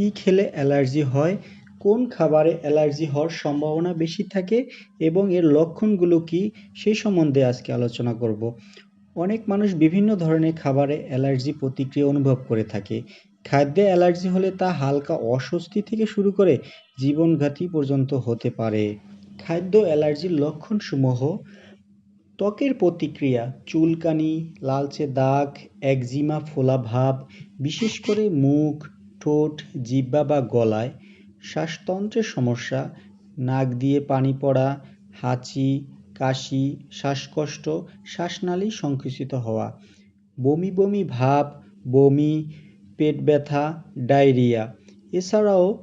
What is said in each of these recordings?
কী খেলে অ্যালার্জি হয়, কোন খাবারে অ্যালার্জি হওয়ার সম্ভাবনা বেশি থাকে এবং এর লক্ষণগুলো কী সেই সম্বন্ধে আজকে আলোচনা করব। অনেক মানুষ বিভিন্ন ধরনের খাবারে অ্যালার্জি প্রতিক্রিয়া অনুভব করে থাকে। খাদ্যে অ্যালার্জি হলে তা হালকা অস্বস্তি থেকে শুরু করে জীবনঘাতী পর্যন্ত হতে পারে। খাদ্য অ্যালার্জির লক্ষণসমূহ, ত্বকের প্রতিক্রিয়া, চুলকানি, লালচে দাগ, একজিমা, ফোলা ভাব, বিশেষ করে মুখ ঠোঁট, জিহ্বা বা গলায় শ্বাসতন্ত্রের সমস্যা, নাক দিয়ে পানি পড়া, হাঁচি, কাশি, শ্বাসকষ্ট, শ্বাসনালী সংকুচিত হওয়া, বমি বমি ভাব, বমি, পেট ব্যথা, ডায়রিয়া। এছাড়াও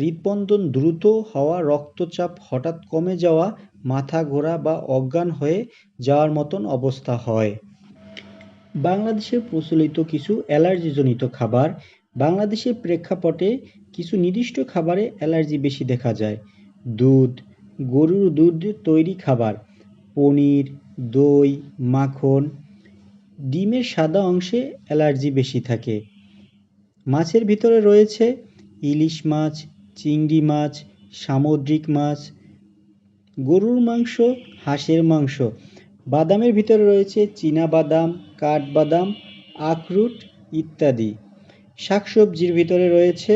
হৃদস্পন্দন দ্রুত হওয়া, রক্তচাপ হঠাৎ কমে যাওয়া, মাথা ঘোরা বা অজ্ঞান হয়ে যাওয়ার মতন অবস্থা হয়। বাংলাদেশে প্রচলিত কিছু অ্যালার্জিজনিত খাবার বাংলাদেশের প্রেক্ষাপটে কিছু নির্দিষ্ট খাবারে অ্যালার্জি বেশি দেখা যায়। দুধ, গরুর দুধ তৈরি খাবার, পনির, দই, মাখন, ডিমের সাদা অংশে অ্যালার্জি বেশি থাকে। মাছের ভিতরে রয়েছে ইলিশ মাছ, চিংড়ি মাছ, সামুদ্রিক মাছ, গরুর মাংস, হাঁসের মাংস। বাদামের ভিতরে রয়েছে বাদাম কাঠবাদাম আখরুট ইত্যাদি। শাকসবজির ভিতরে রয়েছে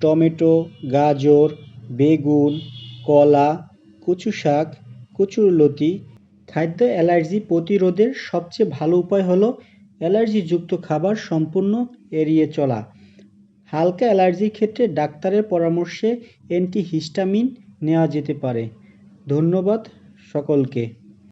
টমেটো, গাজর, বেগুন, কলা, কচু শাক কচুরলতি খাদ্য অ্যালার্জি প্রতিরোধের সবচেয়ে ভালো উপায় হলো অ্যালার্জিযুক্ত খাবার সম্পূর্ণ এড়িয়ে চলা। হালকা অ্যালার্জির ক্ষেত্রে ডাক্তারের পরামর্শে অ্যান্টিহিস্টামিন নেওয়া যেতে পারে। ধন্যবাদ সকলকে।